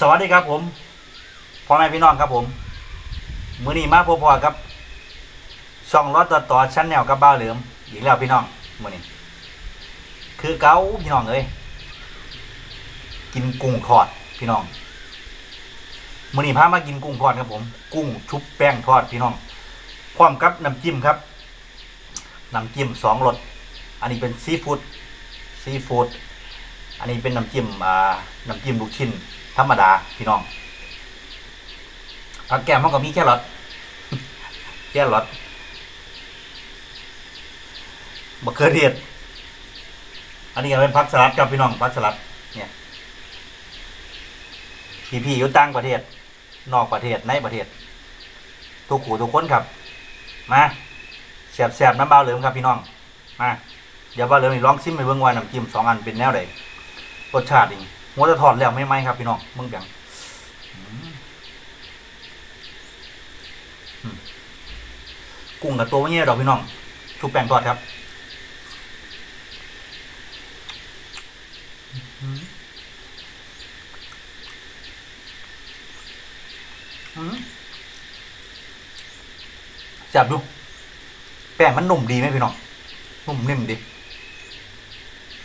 สวัสดีครับผมพ่อแม่พี่น้องครับผม มือนี้มาพบๆครับช่องรถต่อต่อชั้นแนวกับบ้าเหลือมอีกแล้วพี่น้องมือนี้ คือเก้าพี่น้องเอ้ยกินกุ้งทอดพี่น้องมือนี้พามากินกุ้งทอดครับผม กุ้งชุบแป้งทอดพี่น้องพร้อมกับน้ำจิ้มครับน้ำจิ้มสองรสอันนี้เป็นซีฟู้ดซีฟู้ด อันนี้เป็นน้ำจิ้มอ่าน้ำจิ้มลูกชิ้น ธรรมดาพี่น้องผักแก้มมันก็มีแค่รสแค่รสบะเขือเทศอันนี้ก็เป็นผักสลัดครับพี่น้องผักสลัดเนี่ยพี่พี่ๆอยู่ต่างประเทศ นอกประเทศในประเทศ ทุกขู่ทุกคนครับ มาเสียบเสียบๆน้ำเบาเหลืองครับพี่น้องมาเดี๋ยวเบาเหลืองนี่ลองซิมไปเบิ่งว่าน้ำจิ้มสองอันเป็นแนวใด รสชาตินี่หัวจะถอดแล้วไม่ไหมครับพี่น้องมึงเปียงอืมอืมกุ้งกับตัวเนี้ดอกพี่น้องชุบแป้งทอดครับอืมจับดู แป้งมันนุ่มดีไหมพี่น้อง นุ่มนิ่มดี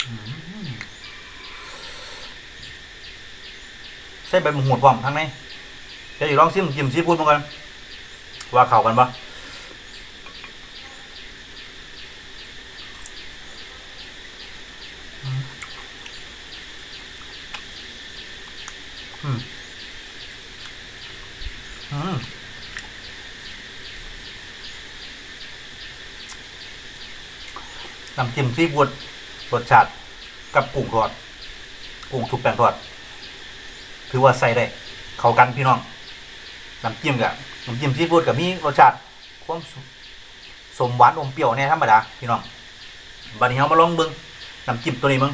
อืม ใส่ใบมะหูดพร้อมทั้งในเดี๋ยวอยู่ลองซิมจิ้มซีฟู้ดมากันว่าเข้ากันปะอืมอืมน้ำจิ้มซีฟู้ดรสชาติกับกุ้งทอดกุ้งชุบแป้งทอด ถือว่าใส่ได้ เข้ากันพี่น้องน้ำจิ้มกับน้ำจิ้มซีฟู้ดกับมีรสชาติความสมหวานอมเปรี้ยวเนี่ยธรรมดาพี่น้องบัดนี้เรามาลองเบิ้งน้ำจิ้มตัวนี้มึง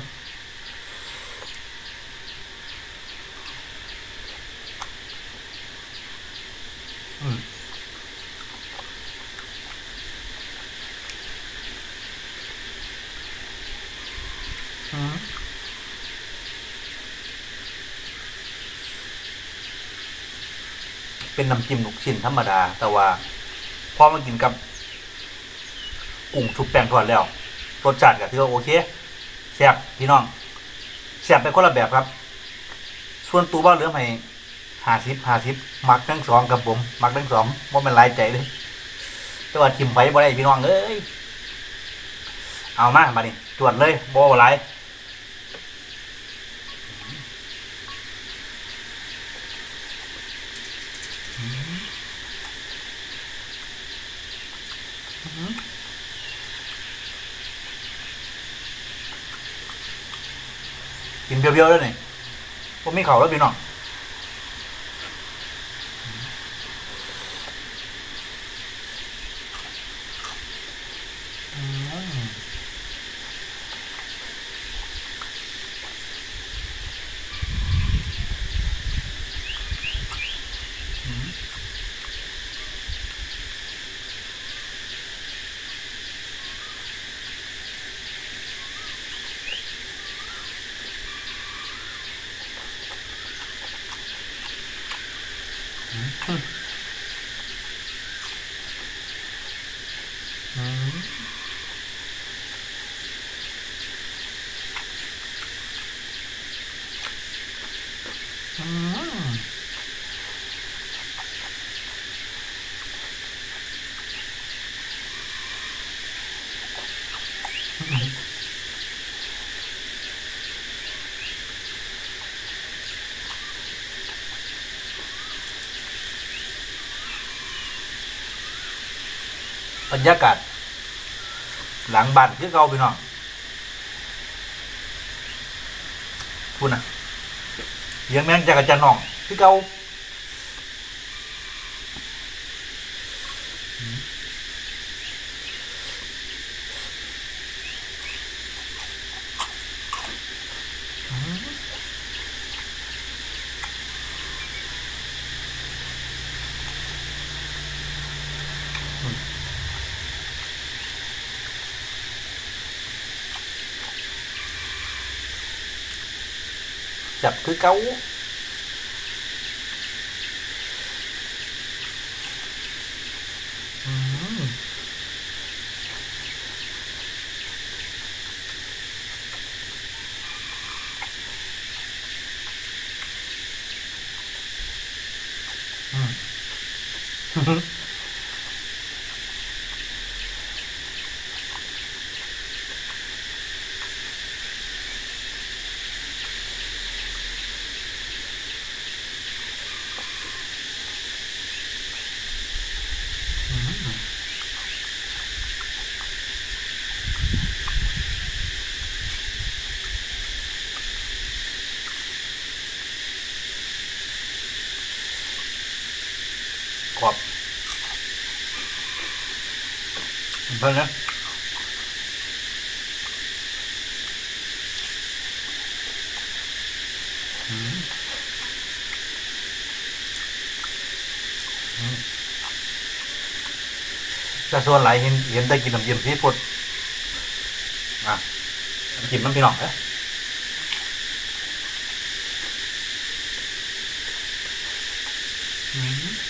อืม เป็นน้ำจิ้มลูกชิ้นธรรมดา แต่ว่าพอมากินกับกุ้งชุบแป้งทอดแล้วรสชาติก็ถือว่าโอเคแซ่บพี่น้องแซ่บไปคนละแบบครับ ส่วนตัวบ้าเหลือให้ห้าสิบห้าสิบมักทั้งสองกับผมมักทั้งสองว่ามันลายใจเลยแต่ว่าทิมไปบ่ได้พี่น้องเอ้ยเอามามาดิตรวจเลยบ่หลาย กินเบียวๆแล้วนี่ผมมีเข่าแล้วพี่น้อง บรรยากาศ หลังบ้านคือเก่าพี่น้องพูดนะ ยงแม่งจากอาจารย์น้องคือเกาจับคือเ sập cứ cấu Mm-hmm. กรอบเพิ่นนะอืมอืมแต่ส่วนหลายเห็นเห็นได้กินน้ำจิ้มซีฟู้ดอะน้ำจิ้มน้ำพี่น้องเอ้ยอืม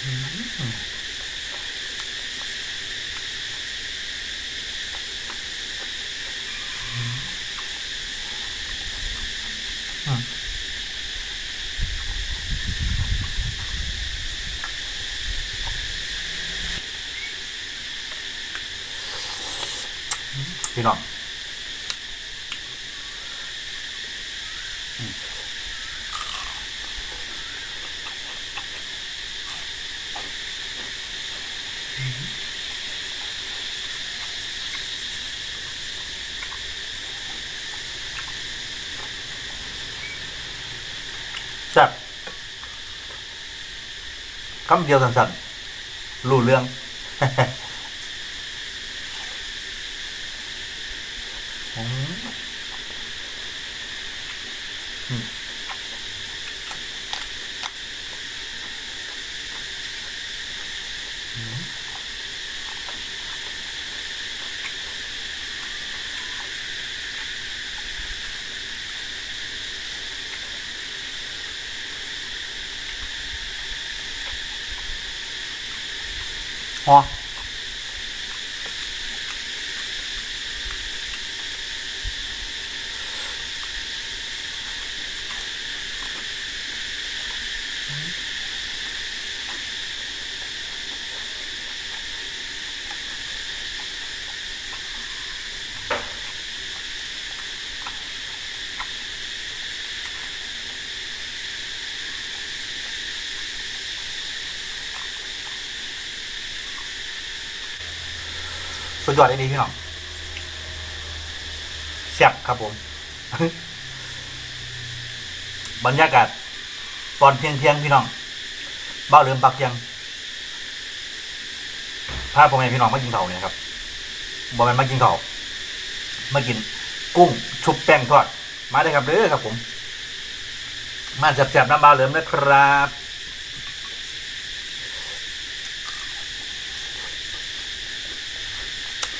พี่น้องอืมแซ่บ คำเดียวสั้นๆรู้เรื่อง อืมอืมอืม อ๋ สุดยอดเลยดีพี่น้องแซ่บครับผม บรรยากาศตอนเที่ยงเที่ยงพี่น้องเบ้าเริ่มปักยังพาพ่อแม่พี่น้องมากินเข่าเนี่ยครับบอกมันมากินเข่ามากินกุ้งชุบแป้งทอด มาได้ครับเด้อครับผม มาแซ่บๆน้ำบ้าเริ่มนะครับ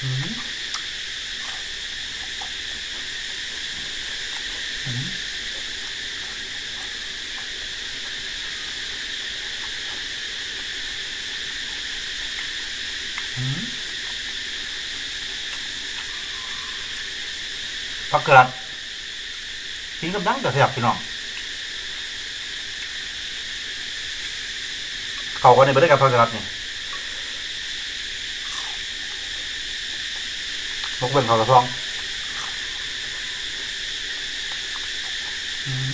อืมอืมอืม ผักกระดกินกับดังแต่แซ่บพี่น้องเขากันในประเทศกับผักกระดนี่พกเป็นขาวกระซองอืม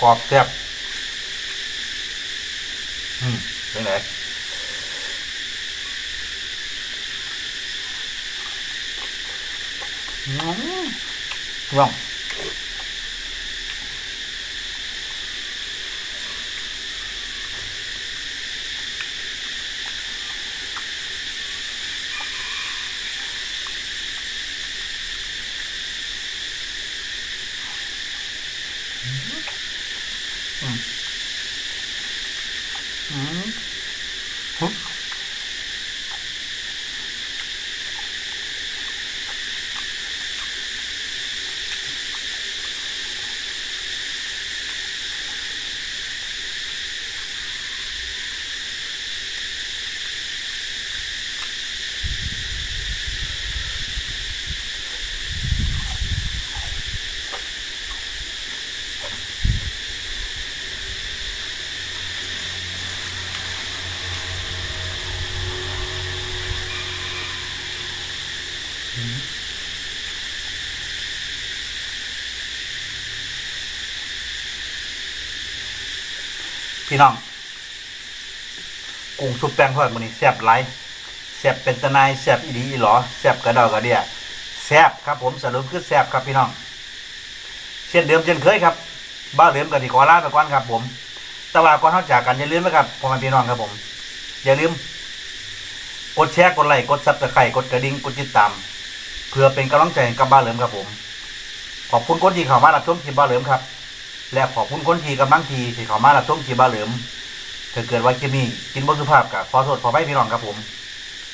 กรอบแซ่บอืมเป็นไงอืมว่อง พี่น้องกุ้งชุบแป้งทอดมันนี่แซ่บหลายแซ่บเป็นตะนายแซ่บอีดีอีหลอแซ่บกระดากระเดียแซ่บครับผมสรุปคือแซ่บครับพี่น้อง เช่นเดิมเช่นเคยครับ บ้าเหลือมกับที่ขอลาไปก่อนครับ ผมแต่ว่าก่อนเข้าจากกันอย่าลืมนะครับพ่อแม่พี่น้องครับผม อย่าลืม กดแชร์กดไลค์กดซับสไครต์กดกระดิ่งกดติดตาม เพื่อเป็นกำลังใจกับบ้าเหลือมครับผม ขอบคุณคนที่เข้ามารับชมคลิปบ้าเหลือมครับ และขอบคุณคนที่กำลังทีที่เขามารับชมคลิปบ้าเหลือมถ้าเกิดว่าคลิปนี้กินบ่สุภาพกับขอโทษขอไปพี่น้องครับผม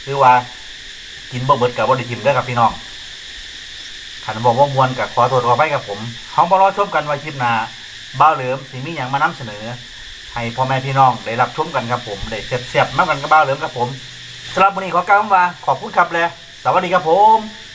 คือว่ากินบ่เบิดกับบ่ได้ทิมเด้อครับพี่น้องขันบอกว่ามวนกับขอโทษขอไปกับผมเฮามารอชมกันว่าคลิปหน้าบ้าเหลิมสิมีหยังมานำเสนอ ให้พ่อแม่พี่น้องได้รับชมกันครับผมได้แซ่บๆมากันกับบ้าเหลิมครับผมสำหรับวันนี้ขอกล่าวว่าขอบคุณครับและสวัสดีครับผม